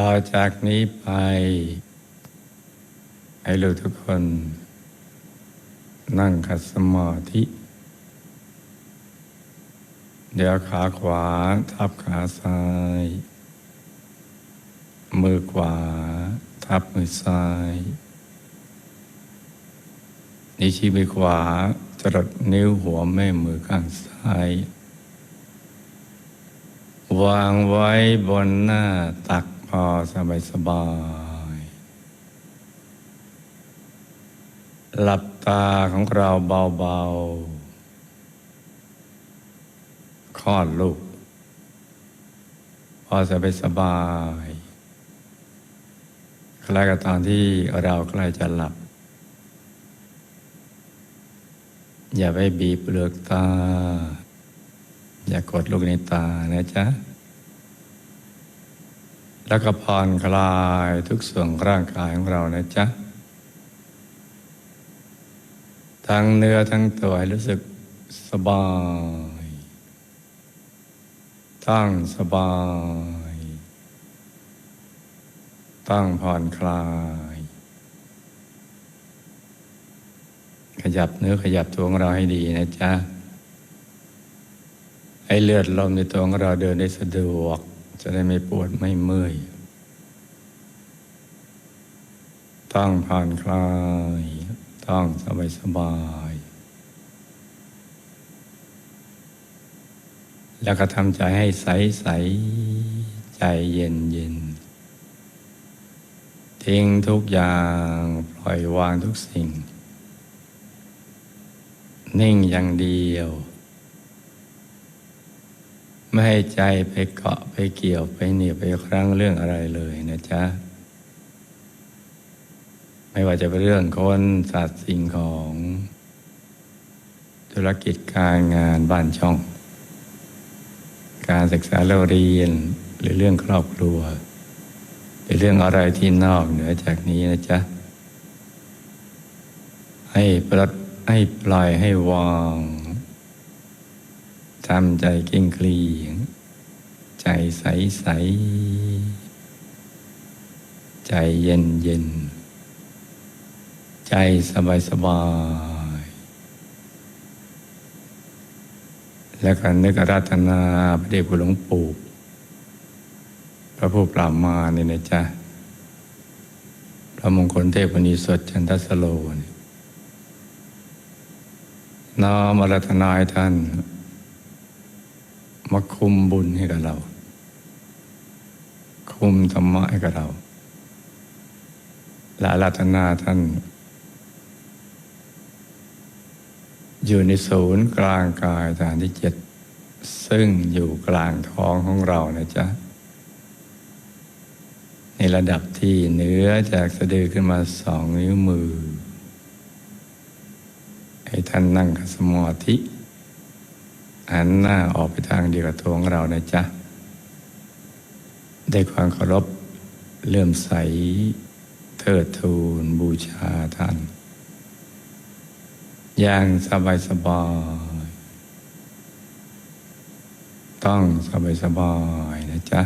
ต่อจากนี้ไป ให้ลูกทุกคน นั่งขัดสมาธิ เดี๋ยวขาขวาทับขาซ้าย มือขวา ทับมือซ้าย นิ้วชี้มือขวาจรดนิ้วหัวแม่มือข้างซ้ายวางไว้บนหน้าตัก พอสบายสบาย หลับตาของเราเบาๆคลอดลูก พอสบายสบายคล้ายกับตอนที่เราใกล้จะหลับ อย่าไปบีบเปลือกตา อย่ากดลูกในตานะจ๊ะ แล้วก็ผ่อนคลายทุกส่วนร่างกายของเรานะจ๊ะ ทั้งเนื้อทั้งตัวให้รู้สึกสบาย ตั้งสบาย ตั้งผ่อนคลาย ขยับเนื้อขยับตัวของเราให้ดีนะจ๊ะ ให้เลือดลมในตัวของเราเดินได้สะดวก จะได้ไม่ปวดไม่เมื่อย ต้องผ่อนคลาย ต้องสบายสบาย แล้วก็ทำใจให้ใสใสใจเย็นเย็นทิ้งทุกอย่างปล่อยวางทุกสิ่ง นิ่งอย่างเดียว ไม่ให้ใจไปเกาะไปเกี่ยวไปเหนียวไปครั้งเรื่องอะไรเลยนะจ๊ะ ไม่ว่าจะเป็นเรื่องคนสัตว์สิ่งของ ธุรกิจการงานบ้านช่อง การศึกษาเราเรียนหรือเรื่องครอบครัว หรือเรื่องอะไรที่นอกเหนือจากนี้นะจ๊ะ ให้ปลดให้ปล่อยให้วาง ทำใจเก่งเกลีใจใสใส ใจเย็นเย็น ใจสบายสบาย แล้วก็นึกอาราธนาพระเดชคุณหลวงปู่พระผู้ปราบมารนี่ยนะจ๊ะ พระมงคลเทพนิสดจันทสโลนี่น้อมารัธนาให้ท่าน มาคุมบุญให้กับเรา คุมธรรมะให้กับเราและอารัธนาท่าน อยู่ในศูนย์กลางกายฐานที่เจ็ดซึ่งอยู่กลางท้องของเรานะจ๊ะ ในระดับที่เหนือจากสะดือขึ้นมาสองนิ้วมือ ให้ท่านนั่งสมาธิ หันหน้าออกไปทางเดียวกับตัวของเรานะจ๊ะ ได้ความเคารพเลื่อมใสเทิดทูนบูชาท่าน อย่างสบายสบายต้องสบายสบายนะจ๊ะ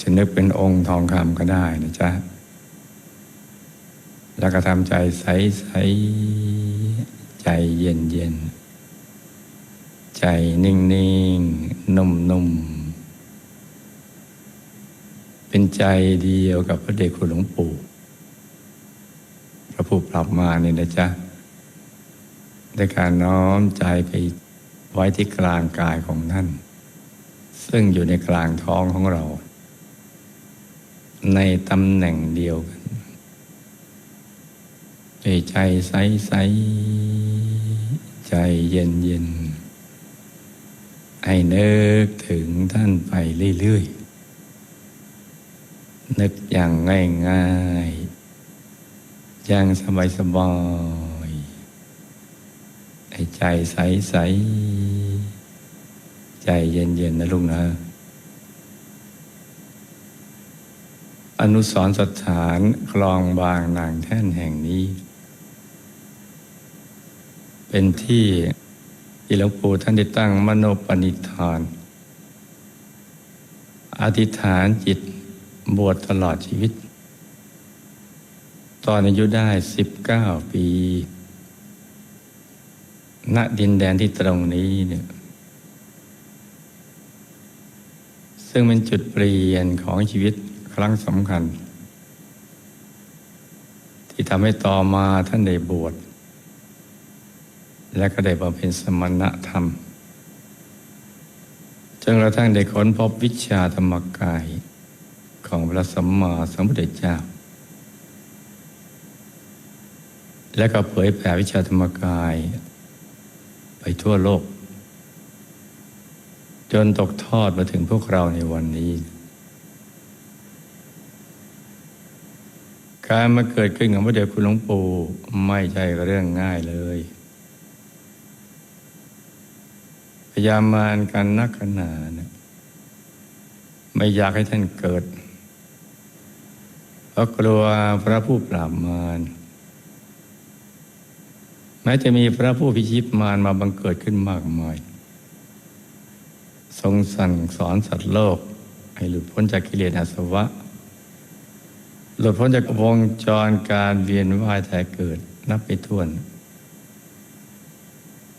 จะนึกเป็นองค์ทองคำก็ได้นะจ๊ะ แล้วก็ทำใจใสใส ใจเย็นเย็น ใจนิ่งนิ่งนุ่มนุ่มเป็นใจเดียวกับพระเดชคุณหลวงปู่ พระผู้ปรับมาเนี่ยนะจ๊ะในการน้อมใจไปไว้ที่กลางกายของท่าน ซึ่งอยู่ในกลางท้องของเรา ในตำแหน่งเดียวกันใจใสใส ใจเย็นเย็นให้นึกถึงท่านไปเรื่อยๆ นึกอย่างง่ายๆ อย่างสบายๆให้ใจใสใสใจเย็นเย็นนะลูกนะ อนุสรณ์สถานคลองบางนางแท่นแห่งนี้ เป็นที่ที่หลวงปู่ท่านได้ตั้งมโนปณิธาน อธิษฐานจิตบวชตลอดชีวิต ตอนอายุได้ 19 ปี ณ ดินแดนที่ตรงนี้เนี่ยซึ่งเป็นจุดเปลี่ยนของชีวิตครั้งสำคัญ ที่ทำให้ต่อมาท่านได้บวช และก็ได้บำเพ็ญสมณธรรมจนกระทั่งได้ค้นพบวิชาธรรมกายของพระสัมมาสัมพุทธเจ้า และก็เผยแผ่วิชาธรรมกาย ไปทั่วโลก จนตกทอดมาถึงพวกเราในวันนี้ การมาเกิดขึ้นของพระเดชคุณหลวงปู่ไม่ใช่เรื่องง่ายเลย พยายามมานกันนักขนานะไม่อยากให้ท่านเกิด เพราะกลัวพระผู้ปราบมารแม้จะมีพระผู้พิชิตมารมาบังเกิดขึ้นมากมาย ทรงสั่งสอนสัตว์โลก ให้หลุดพ้นจากกิเลสอาสวะ หลุดพ้นจากวงจรการเวียนว่ายตายเกิดนับไปถ้วน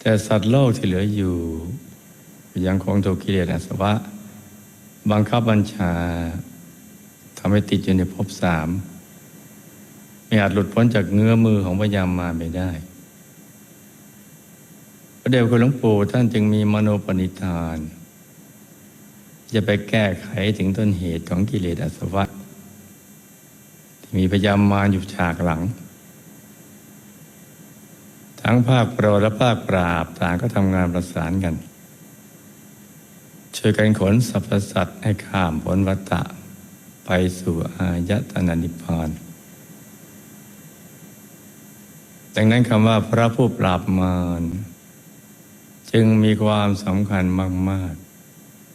แต่สัตว์โลกที่เหลืออยู่ ยังคงถูกกิเลสอาสวะ บังคับบัญชาทำให้ติดอยู่ในภพสามไม่อาจหลุดพ้นจากเงื้อมือของพยามมารไปได้ พระเดชคุณหลวงปู่ท่านจึงมีมโนปณิธาน จะไปแก้ไขถึงต้นเหตุของกิเลสอาสวะ ที่มีพยามมาอยู่ฉากหลัง ทั้งภาคโปรและภาคปราบต่างก็ทำงานประสานกัน ช่วยกันขนสรรพสัตว์ให้ข้ามพ้นวัฏฏะไปสู่อายตนะนิพพานดังนั้นคำว่าพระผู้ปราบมารจึงมีความสำคัญมาก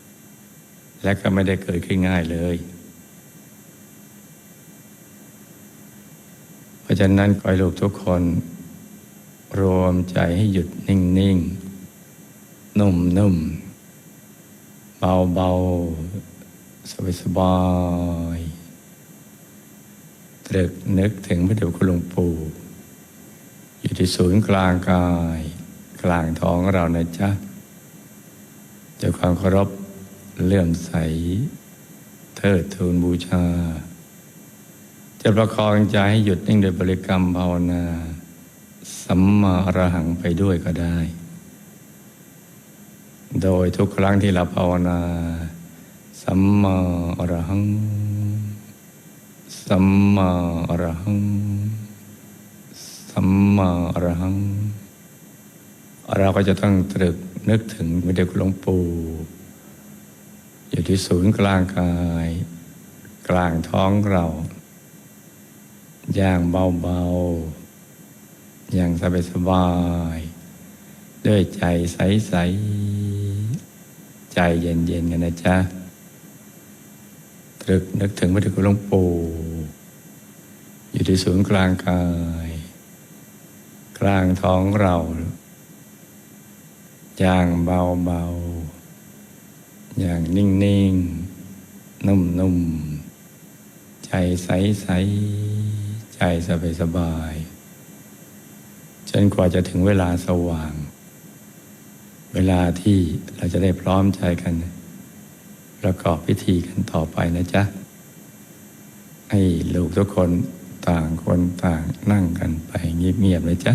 ๆ และก็ไม่ได้เกิดขึ้นง่ายเลย เพราะฉะนั้นขอให้ลูกทุกคน รวมใจให้หยุดนิ่งๆนุ่มๆเบาๆสบายๆตรึกนึกถึงพระเดชคุณหลวงปู่ อยู่ที่ศูนย์กลางกาย กลางท้องเรานะจ๊ะจะความเคารพเลื่อมใส เทิดทูนบูชา จะประคองใจให้หยุดนิ่งโดยบริกรรมภาวนา สัมมาอรหังไปด้วยก็ได้ โดยทุกครั้งที่เราภาวนา สัมมาอรหัง สัมมาอรหัง สัมมาอรหัง เราก็จะต้องตรึกนึกถึงพระเดชคุณหลวงปู่อยู่ที่ศูนย์กลางกาย กลางท้องเราอย่างเบาๆ อย่างสบายๆด้วยใจใสๆใจเย็นๆกันนะจ๊ะตรึกนึกถึงพระเดชคุณหลวงปู่อยู่ที่ศูนย์กลางกาย กลางท้องเราอย่างเบาๆอย่างนิ่งๆนุ่มๆใจใสๆใจสบายๆจ นกว่าจะถึงเวลาสว่าง เวลาที่เราจะได้พร้อมใจกัน ประกอบพิธีกันต่อไปนะจ๊ะ ให้ลูกทุกคนต่างคนต่างนั่งกันไปเงียบๆเลยจ๊ะ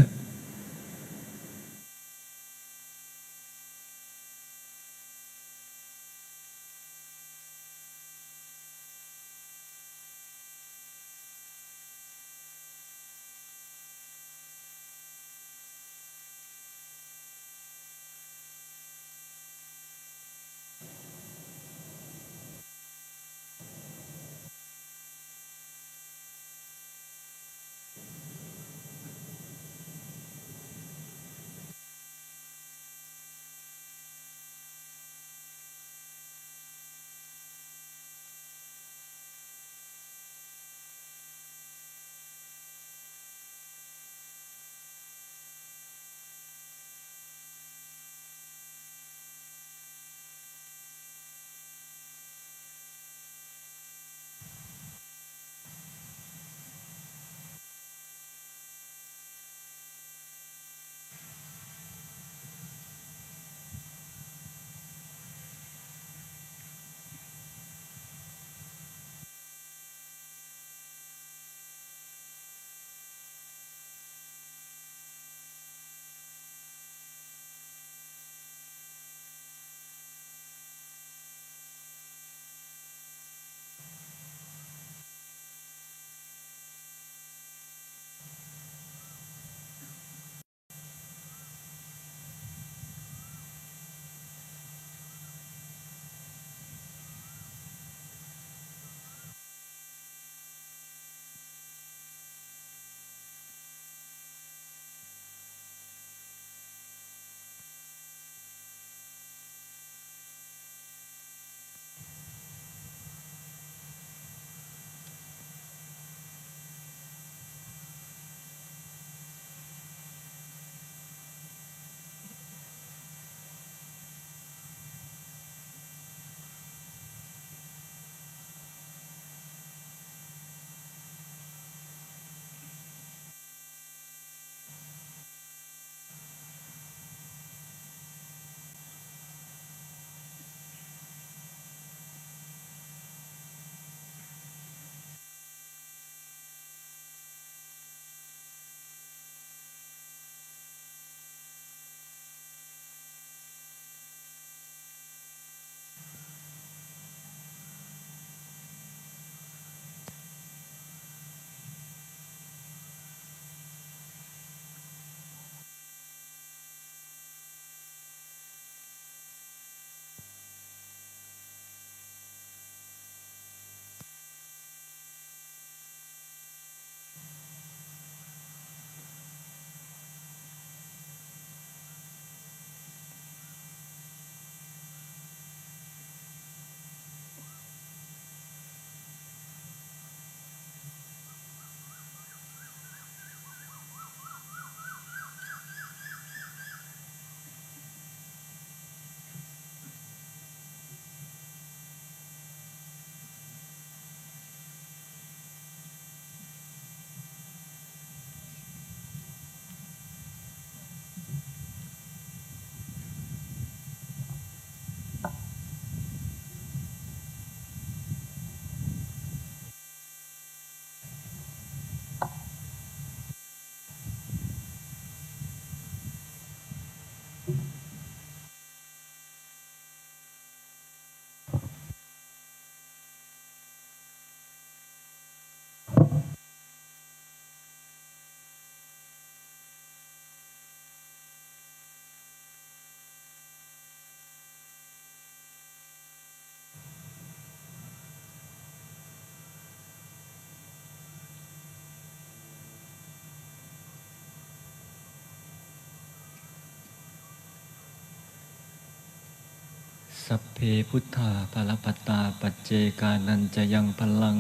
สัพเพพุทธาภลปตตาปัจเจกานันจะยังพลัง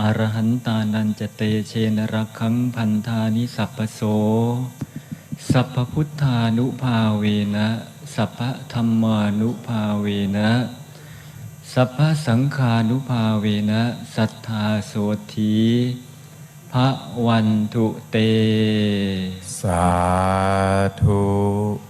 อรหันตานันจะเตเชนรักขังพันธานิสัพโส สัพพุทธานุภาเวนะ สัพพธรรมานุภาเวนะ สัพพสังฆานุภาเวนะ สัทธาโสธีพระวันตุเต สาธุ